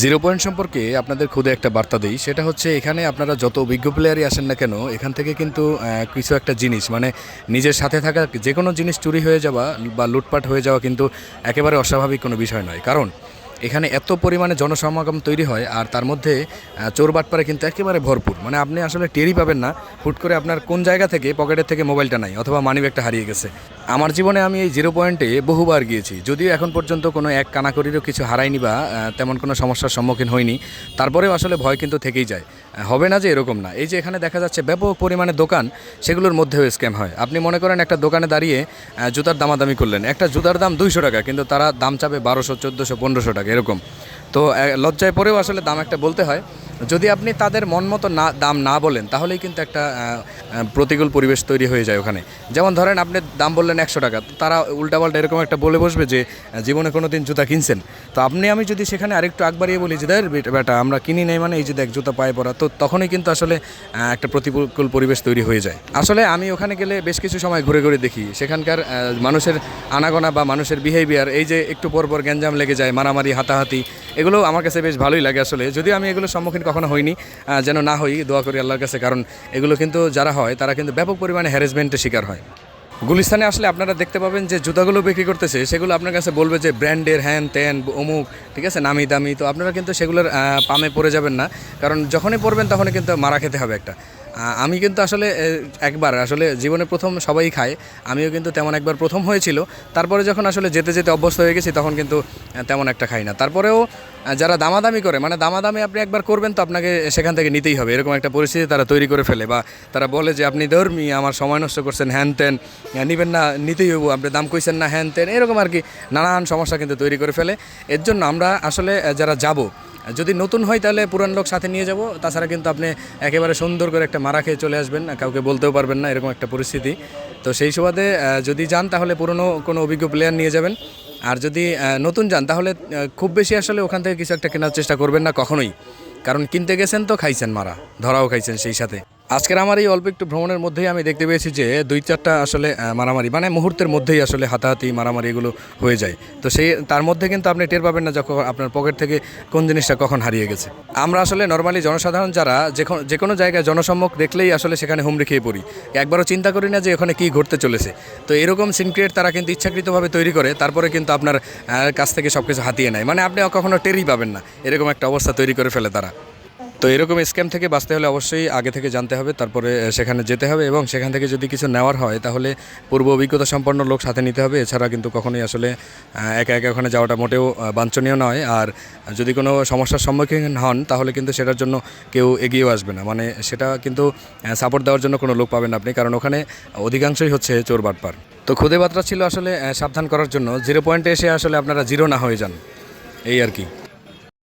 Zero point সম্পর্কে আপনাদের খুদে একটা বার্তা দিই, সেটা হচ্ছে এখানে আপনারা যত অভিজ্ঞ প্লেয়ারই আসেন না কেন, এখান থেকে কিন্তু কিছু একটা জিনিস মানে নিজের সাথে থাকা যে কোনো জিনিস চুরি হয়ে যাওয়া বা লুটপাট হয়ে যাওয়া কিন্তু একেবারে অস্বাভাবিক কোনো বিষয় নয়। কারণ এখানে এত পরিমাণে জনসমাগম তৈরি হয় আর তার মধ্যে আহ, চোর বাটপারে কিন্তু একেবারে ভরপুর। মানে আপনি আসলে টেরই পাবেন না হুট করে আপনার কোন জায়গা থেকে পকেটের থেকে মোবাইলটা নাই অথবা মানিব্যাগটা হারিয়ে গেছে। আমার জীবনে আমি এই জিরো পয়েন্টে বহুবার গিয়েছি যদিও এখন পর্যন্ত কোনো এক কানাকড়িরও কিছু হারাইনি বা তেমন কোনো সমস্যার সম্মুখীন হয়নি তারপরেও আসলে ভয় কিন্তু থেকেই যায়। হবে না যে এরকম না। এই যে এখানে দেখা যাচ্ছে ব্যাপক পরিমাণে দোকান সেগুলোর মধ্যেও স্ক্যাম হয়। আপনি মনে করেন একটা দোকানে দাঁড়িয়ে জুতার দামাদামি করলেন। একটা জুতার দাম দুইশো টাকা কিন্তু তারা দাম চাবে বারোশো চোদ্দোশো পনেরোশো টাকা। এরকম। তো লজ্জায় পরেও আসলে দাম একটা বলতে হয়। যদি আপনি তাদের মন মতো না, দাম না বলেন, তাহলেই কিন্তু একটা প্রতিকূল পরিবেশ তৈরি হয়ে যায় ওখানে। যেমন ধরেন আপনি দাম বললেন একশো টাকা তারা উল্টাপাল্টা এরকম একটা বলে বসবে যে জীবনে কোনো দিন জুতা কিনছেন। তো আপনি, আমি যদি সেখানে আরেকটু আগ বাড়িয়ে বলি যে, দেখ বেটা আমরা কিনি নাই মানে এই যে দেখ, জুতা পায়ে পড়া। তো তখনই কিন্তু আসলে একটা প্রতিকূল পরিবেশ তৈরি হয়ে যায়। আসলে আমি ওখানে গেলে বেশ কিছু সময় ঘুরে ঘুরে দেখি। সেখানকার মানুষের আনাগোনা বা মানুষের বিহেভিয়ার এই যে একটু পর পর গ্যাঞ্জাম লেগে যায়, মারামারি, হাতাহাতি, এগুলো আমার কাছে বেশ ভালোই লাগে আসলে। যদিও আমি এগুলোর সম্মুখীন কখনো হয়নি যেন না হই, দোয়া করি আল্লাহর কাছে, কারণ এগুলো কিন্তু যারা হয়, তারা কিন্তু ব্যাপক পরিমাণে হ্যারাসমেন্টের শিকার হয়। গুলিস্তানে আসলে আপনারা দেখতে পাবেন যে জুতাগুলো বিক্রি করতেছে, সেগুলো আপনার কাছে বলবে যে ব্র্যান্ডের হ্যান, ত্যান, অমুক, ঠিক আছে, নামি দামি, তো আপনারা কিন্তু সেগুলোর পামে পড়ে যাবেন না, কারণ যখনই পড়বেন তখনই কিন্তু মারা খেতে হবে একটা। আমি কিন্তু আসলে একবার আসলে জীবনে প্রথম সবাই খায়, আমিও কিন্তু তেমন একবার প্রথম হয়েছিল। তারপরে যখন আসলে যেতে যেতে অভ্যস্ত হয়ে গেছি, তখন কিন্তু তেমন একটা খাই না। তারপরেও যারা দামাদামি করে মানে দামাদামি আপনি একবার করবেন তো আপনাকে সেখান থেকে নিতেই হবে। এরকম একটা পরিস্থিতি তারা তৈরি করে ফেলে বা তারা বলে যে, আপনি ধর্মী, আমার সময় নষ্ট করছেন, হ্যান ত্যান নিবেন না, নিতেই হব আপনি দাম কইছেন না, হ্যান ত্যান, এরকম আর কি নানান সমস্যা কিন্তু তৈরি করে ফেলে। এর জন্য আমরা আসলে যারা যাব যদি নতুন হয় তাহলে পুরান লোক সাথে নিয়ে যাব। তাছাড়া কিন্তু আপনি একেবারে সুন্দর করে একটা মারা খেয়ে চলে আসবেন কাউকে বলতেও পারবেন না, এরকম একটা পরিস্থিতি। তো সেই সুবাদে যদি যান তাহলে পুরনো কোনো অভিজ্ঞ প্লেয়ার নিয়ে যাবেন। আর যদি নতুন যান তাহলে খুব বেশি আসলে ওখান থেকে কিছু একটা কেনার চেষ্টা করবেন না কখনোই। কারণ কিনতে গেছেন তো খাইছেন মারা, ধরাও খাইছেন সেই সাথে। আজকের আমার এই অল্প একটু ভ্রমণের মধ্যেই আমি দেখতে পেয়েছি যে দুই চারটা আসলে মারামারি মানে মুহূর্তের মধ্যেই আসলে হাতাহাতি মারামারি এগুলো হয়ে যায়। তো সেই, তার মধ্যে কিন্তু আপনি টের পাবেন না যখন আপনার পকেট থেকে কোন জিনিসটা কখন হারিয়ে গেছে। আমরা আসলে নর্মালি জনসাধারণ যারা যে কোনো- জায়গায় জনসম্মুখ দেখলেই আসলে সেখানে হুমড়ি খেয়ে পড়ি। একবারও চিন্তা করি না যে ওখানে কী ঘটতে চলেছে। তো এরকম সিনক্রিয়েট তারা কিন্তু ইচ্ছাকৃতভাবে তৈরি করে, তারপরে কিন্তু আপনার কাছ থেকে সব কিছু হাতিয়ে নেয়। মানে আপনি কখনো টেরই পাবেন না। এরকম একটা অবস্থা তৈরি করে ফেলে তারা। তো এরকম স্ক্যাম থেকে বাঁচতে হলে অবশ্যই আগে থেকে জানতে হবে, তারপরে সেখানে যেতে হবে এবং সেখান থেকে যদি কিছু নেওয়ার হয় তাহলে পূর্ব অভিজ্ঞতা সম্পন্ন লোক সাথে নিতে হবে। এছাড়া কিন্তু কখনোই আসলে একা একা ওখানে যাওয়াটা মোটেও বাঞ্ছনীয় নয়। আর যদি কোনো সমস্যার সম্মুখীন হন তাহলে কিন্তু সেটার জন্য কেউ এগিয়েও আসবে না। মানে সেটা কিন্তু সাপোর্ট দেওয়ার জন্য কোনো লোক পাবেন আপনি, কারণ ওখানে অধিকাংশই হচ্ছে চোর বাটপার। তো খুদে বার্তা ছিল আসলে সাবধান করার জন্য। জিরো পয়েন্টে এসে আসলে আপনারা জিরো না হয়ে যান। এই আর কি।